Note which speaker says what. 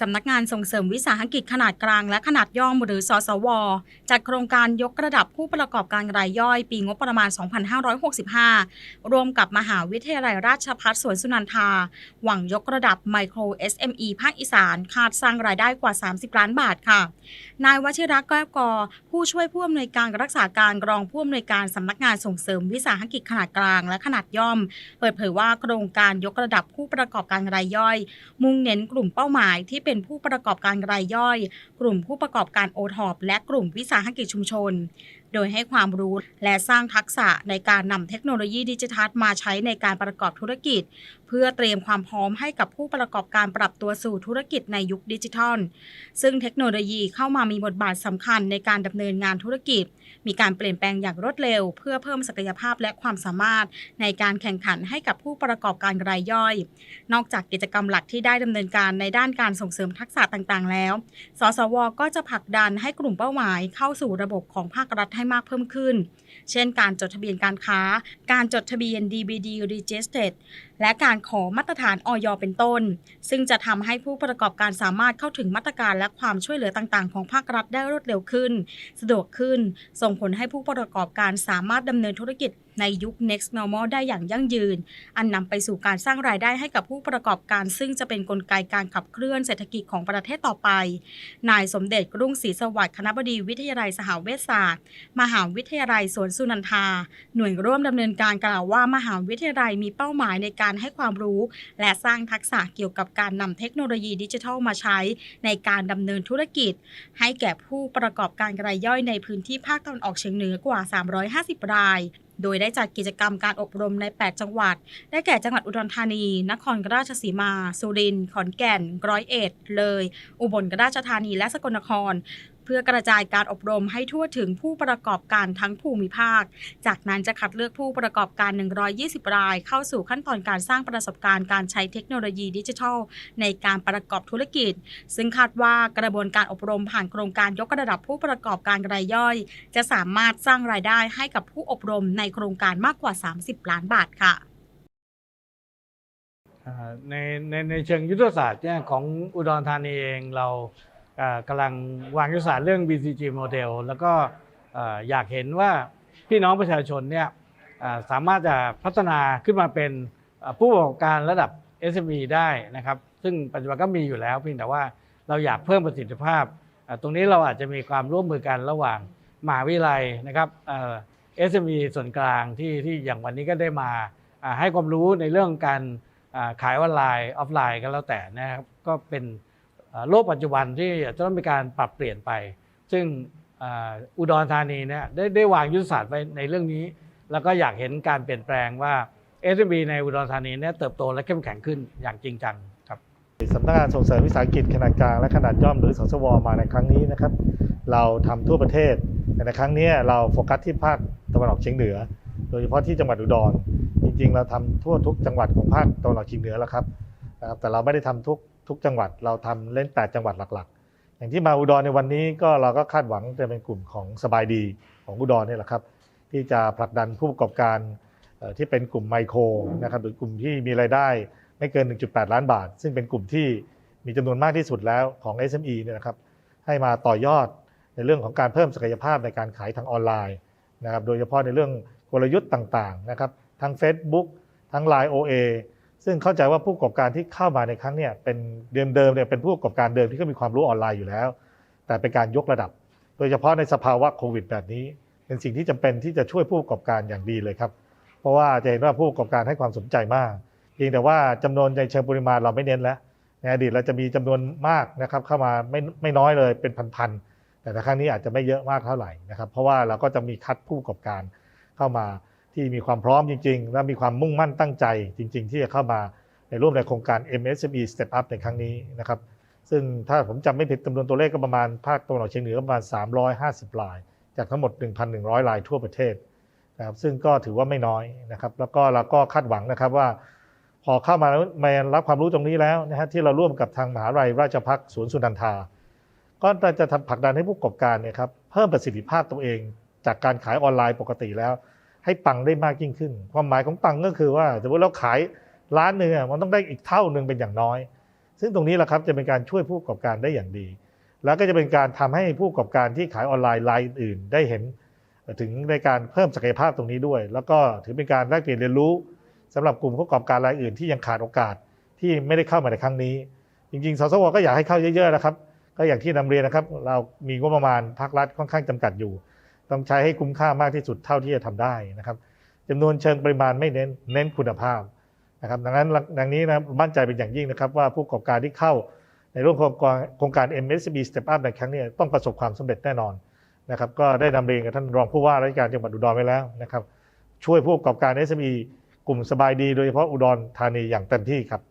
Speaker 1: สำนักงานส่งเสริมวิสาหกิจขนาดกลางและขนาดย่อมหรือสสว จัดโครงการยกระดับผู้ประกอบการรายย่อย ปีงบประมาณ 2565 ร่วมกับมหาวิทยาลัยราชภัฏสวนสุนันทา หวังยกระดับไมโคร SME ภาคอีสาน คาดสร้างรายได้กว่า 30 ล้านบาทค่ะ นายวชิระแก้วกอ ผู้ช่วยผู้อำนวยการรักษาการรองผู้อำนวยการสำนักงานส่งเสริมวิสาหกิจขนาดกลางและขนาดย่อม เปิดเผยว่าโครงการยกระดับผู้ประกอบการรายย่อย มุ่งเน้นกลุ่มเป้าหมายที่เป็นผู้ประกอบการรายย่อย กลุ่มผู้ประกอบการโอทอปและกลุ่มวิสาหกิจชุมชน โดยให้ความรู้และสร้างทักษะในการนำเทคโนโลยีดิจิทัลมาใช้ในการประกอบธุรกิจ เพื่อเตรียมความพร้อมให้กับผู้ประกอบการปรับตัวสู่ธุรกิจในยุคดิจิทัล ซึ่งเทคโนโลยีเข้ามามีบทบาทสำคัญในการดำเนินงานธุรกิจ มีการเปลี่ยนแปลงอย่างรวดเร็ว เพื่อเพิ่มศักยภาพและความสามารถในการแข่งขันให้กับผู้ประกอบการรายย่อย นอกจากกิจกรรมหลักที่ได้ดำเนินการในด้านการส่งเสริมทักษะต่างๆ แล้ว สสว ก็จะผลักดันให้กลุ่มเป้าหมายเข้าสู่ระบบของภาครัฐให้มากเพิ่มขึ้น เช่นการจดทะเบียนการค้า การจดทะเบียน DBD Registered และการขอมาตรฐานออยเป็นต้น ซึ่งจะทำให้ผู้ประกอบการสามารถเข้าถึงมาตรการและความช่วยเหลือต่างๆ ของภาครัฐได้รวดเร็วขึ้น สะดวกขึ้น ส่งผลให้ผู้ประกอบการสามารถดำเนินธุรกิจ ในยุค next normal ได้อย่างยั่งยืน อันนำไปสู่การสร้างรายได้ให้กับผู้ประกอบการ ซึ่งจะเป็นนกลไกการขับเคลื่อนเศรษฐกิจของประเทศต่อไป นายสมเด็จกรุ่งศรีสวัสดิ์คณบดีวิทยาลัยสหเวชศาสตร์ มหาวิทยาลัยสวนสุนันทา หน่วยร่วมดำเนินการกล่าวว่ามหาวิทยาลัยมีเป้าหมายในการให้ความรู้ และสร้างทักษะเกี่ยวกับการนำเทคโนโลยีดิจิทัลมาใช้ ในการดำเนินธุรกิจ ให้แก่ผู้ประกอบการรายย่อยในพื้นที่ภาคตะวันออกเฉียงเหนือกว่า 350 ราย โดยได้จัดกิจกรรมการอบรมใน 8 จังหวัด ได้แก่จังหวัดอุดรธานี นครราชสีมา สุรินทร์ ขอนแก่น ร้อยเอ็ด เลย อุบลราชธานี และสกลนคร เพื่อกระจายการอบรมให้ทั่วถึงผู้ประกอบการทั้งภูมิภาค จากนั้นจะคัดเลือกผู้ประกอบการ 120 ราย เข้าสู่ขั้นตอนการสร้างประสบการณ์การใช้เทคโนโลยีดิจิทัล ในการประกอบธุรกิจ ซึ่งคาดว่ากระบวนการอบรมผ่านโครงการยกระดับผู้ประกอบการรายย่อย จะสามารถสร้างรายได้ให้กับผู้อบรมในโครงการมากกว่า 30 ล้านบาทค่ะ
Speaker 2: ในในในเชิงยุทธศาสตร์เนี่ยของอุดรธานีเองเรา กำลังวางยุทธศาสตร์เรื่อง BCG model แล้วก็อยากเห็นว่าพี่น้องประชาชนเนี่ยสามารถจะพัฒนาขึ้นมาเป็นผู้ประกอบการระดับ SME ได้นะครับ ซึ่งปัจจุบันก็มีอยู่แล้วเพียงแต่ว่าเราอยากเพิ่มประสิทธิภาพ ตรงนี้เราอาจจะมีความร่วมมือกันระหว่างมหาวิทยาลัยนะครับเอ่อ SME ส่วนกลางที่ที่อย่างวันนี้ก็ได้มาให้ความรู้ในเรื่องการขายออนไลน์ออฟไลน์ก็แล้วแต่นะครับก็เป็น โลกปัจจุบันที่จะต้องมีการปรับเปลี่ยนไป ซึ่งอุดรธานีเนี่ยได้ได้วางยุทธศาสตร์ไว้ในเรื่องนี้ แล้วก็อยากเห็นการเปลี่ยนแปลงว่า SMB ในอุดรธานีเนี่ยเติบโตและเข้มแข็งขึ้นอย่างจริงจังครับ
Speaker 3: สำนักงานส่งเสริมวิสาหกิจขนาดกลางและขนาดย่อมหรือสสวมาในครั้งนี้นะครับ เราทำทั่วประเทศแต่ในครั้งนี้เราโฟกัสที่ภาคตะวันออกเฉียงเหนือ โดยเฉพาะที่จังหวัดอุดร จริงๆ เราทำทั่วทุกจังหวัดของภาคตะวันออกเฉียงเหนือแล้วครับนะครับแต่เราไม่ได้ทำทุก ทุกจังหวัดเราทำเล่น 8 จังหวัดหลักๆ อย่างที่มาอุดรในวันนี้ก็เราก็คาดหวังจะเป็นกลุ่มของสบายดีของอุดรนี่แหละครับที่จะผลักดันผู้ประกอบการที่เป็นกลุ่มไมโครนะครับหรือกลุ่มที่มีรายได้ไม่เกิน 1.8 ล้านบาท ซึ่งเป็นกลุ่มที่มีจำนวนมากที่สุดแล้วของ SME เนี่ยนะครับให้มาต่อยอดในเรื่องของการเพิ่มศักยภาพในการขายทางออนไลน์นะครับโดยเฉพาะในเรื่องกลยุทธ์ต่างๆนะครับทั้ง Facebook ทั้ง Line OA ซึ่งเข้าใจว่าผู้ประกอบการที่เข้ามาในครั้งเนี่ยเป็นเดิมเดิมๆเนี่ยเป็นผู้ประกอบการเดิมที่ก็มีความรู้ออนไลน์อยู่แล้ว แต่เป็นการยกระดับ โดยเฉพาะในสภาวะโควิด แบบนี้ เป็นสิ่งที่จำเป็นที่จะช่วยผู้ประกอบการอย่างดีเลยครับ เพราะว่าจะเห็นว่าผู้ประกอบการให้ความสนใจมากเพียงแต่ว่าจำนวนในเชิงปริมาณเราไม่เน้นแล้วในอดีตเราจะมีจำนวนมากนะครับเข้ามาไม่ไม่น้อยเลยเป็นพันๆแต่ในครั้งนี้อาจจะไม่เยอะมากเท่าไหร่นะครับ เพราะว่าเราก็จะมีคัดผู้ประกอบการเข้ามา ที่มีความพร้อมจริง ๆ และมีความมุ่งมั่นตั้งใจจริง ๆ ที่จะเข้ามาในร่วมในโครงการ MSME Step Up ในครั้งนี้นะครับ ซึ่งถ้าผมจำไม่ผิดจำนวนตัวเลขก็ประมาณภาคตะวันออกเฉียงเหนือประมาณ 350ราย จากทั้งหมด 1,100รายทั่วประเทศนะครับซึ่งก็ถือว่าไม่น้อยนะครับ แล้วก็เราก็คาดหวังนะครับว่า พอเข้ามาแล้วมารับความรู้ตรงนี้แล้วนะฮะที่เราร่วมกับทางมหาวิทยาลัยราชภัฏสวนสุนันทา ก็จะทำผลักดันให้ผู้ประกอบการเนี่ยครับเพิ่มประสิทธิภาพตัวเอง จากการขายออนไลน์ปกติแล้ว ให้ปังได้มากยิ่งขึ้น ความหมายของปังก็คือว่าสมมติเราขายร้านหนึ่งอมันต้องได้อีกเท่าหนึ่งเป็นอย่างน้อย ซึ่งตรงนี้แหละครับจะเป็นการช่วยผู้ประกอบการได้อย่างดี แล้วก็จะเป็นการทำให้ผู้ประกอบการที่ขายออนไลน์รายอื่นได้เห็น ถึงในการเพิ่มศักยภาพตรงนี้ด้วย แล้วก็ถือเป็นการแลกเปลี่ยนเรียนรู้สำหรับกลุ่มผู้ประกอบการรายอื่น ที่ยังขาดโอกาสที่ไม่ได้เข้ามาในครั้งนี้ จริงๆสสวก็อยากให้เข้าเยอะๆนะครับ ก็อย่างที่นำเรียนนะครับ เรามีงบประมาณภาครัฐค่อนข้างจำกัดอยู่ ต้องใช้ให้คุ้มค่ามากที่สุดเท่าที่จะทำได้นะครับจำนวนเชิงปริมาณไม่เน้นเน้นคุณภาพนะครับดังนั้นดังนี้นะมั่นใจเป็นอย่างยิ่งนะครับ ว่าผู้ประกอบการที่เข้าในร่วมโครงการโครงการ MSB Step Up ในครั้งนี้ต้องประสบความสำเร็จแน่นอนนะครับก็ได้นำเรียนกับท่านรองผู้ว่าราชการจังหวัดอุดรไว้แล้วนะครับช่วยผู้ประกอบการ SME กลุ่มสบายดีโดยเฉพาะอุดรธานีอย่างเต็มที่ครับ